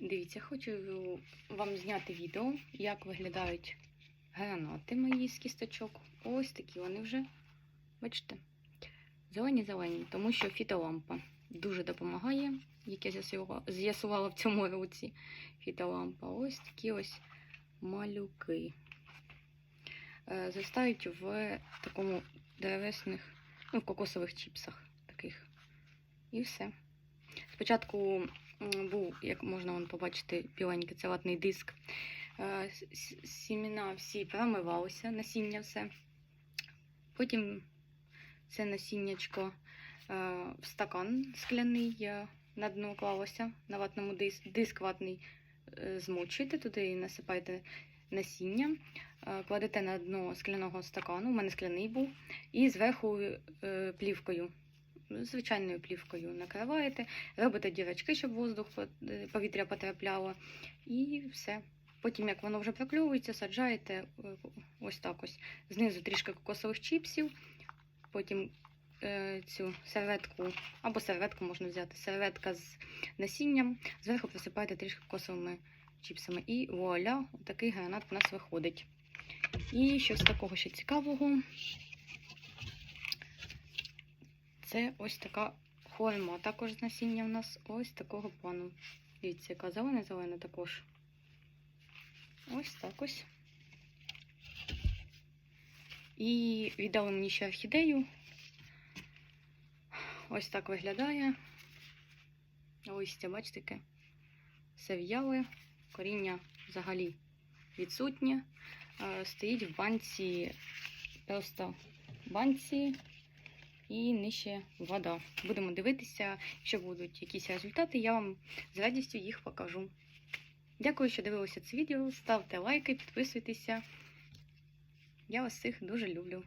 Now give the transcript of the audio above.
Дивіться, хочу вам зняти відео, як виглядають гранати мої з кісточок. Ось такі вони вже, бачите, зелені-зелені, тому що фітолампа дуже допомагає, як я з'ясувала- в цьому році. Фітолампа. Ось такі ось малюки. Е, Зростають в такому деревесних, ну, в кокосових чіпсах таких. І все. Спочатку був, як можна вон побачити, біленький це ватний диск. Е, с- с- Сімена всі промивалися, насіння все. Потім це насіннячко е, в стакан скляний е, на дно клалося на ватному диск, диск ватний змочуєте, туди насипаєте насіння, кладете на дно скляного стакану, у мене скляний був, і зверху плівкою, звичайною плівкою накриваєте, робите дірочки, щоб воздух е, повітря потрапляло, і все. Потім, як воно вже прокльовується, саджаєте е, ось так ось. Знизу трішки кокосових чіпсів, потім е, цю серветку, або серветку можна взяти, серветка з насінням, зверху присипаєте трішки кокосовими чіпсами. І вуаля, такий гранат у нас виходить. І щось такого ще цікавого. Це ось така форма. Також з насіння в нас ось такого плану. Дивіться, яка зелена-зелена також. Ось так ось. І віддали мені ще орхідею. Ось так виглядає. Листя, бачите, таке. Все в'яле, коріння взагалі відсутнє. Е, Стоїть в банці, просто в банці і нижче вода. Будемо дивитися, якщо будуть якісь результати, я вам з радістю їх покажу. Дякую, що дивилися це відео. Ставте лайки, підписуйтеся. Я вас всіх дуже люблю.